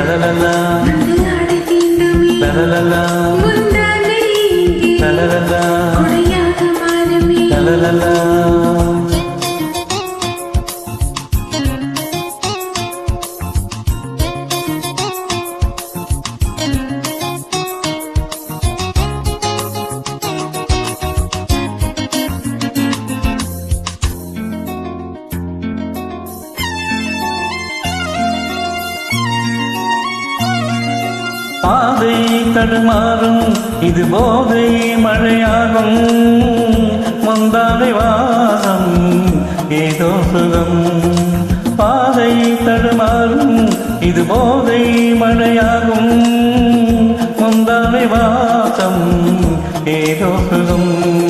തലലല്ലാ തലലല്ലാ തലലല്ലാ தடுமாறும். இது போதை மழையாகும். முந்தானை வாசம் ஏதோ சுகம். பாதை தடுமாறும். இது போதை மழையாகும். முந்தானை வாசம் ஏதோ சுகம்.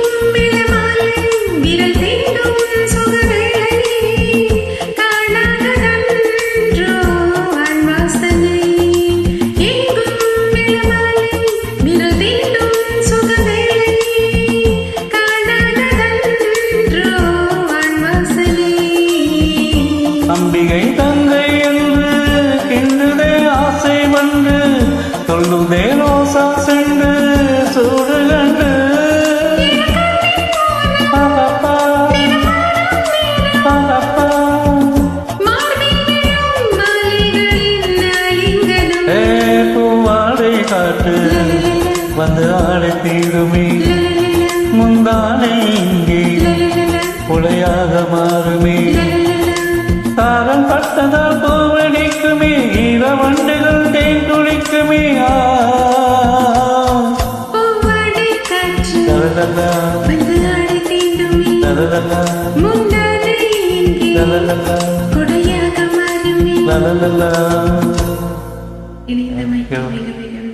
அம்பிகை தங்கை என்று கிண்டுதே ஆசை வந்து தொழுதே ரோசா சென்று சூடு கண்டு. பாப்பா, வந்து ஆடை தீருமே. முந்தானை இங்கே புலையாக மாறுமே. தாரம் பட்டதால் பூவடிக்குமே ஈரவண்டுகள் தேன் துளிக்குமே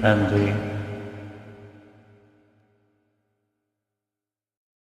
நன்றி.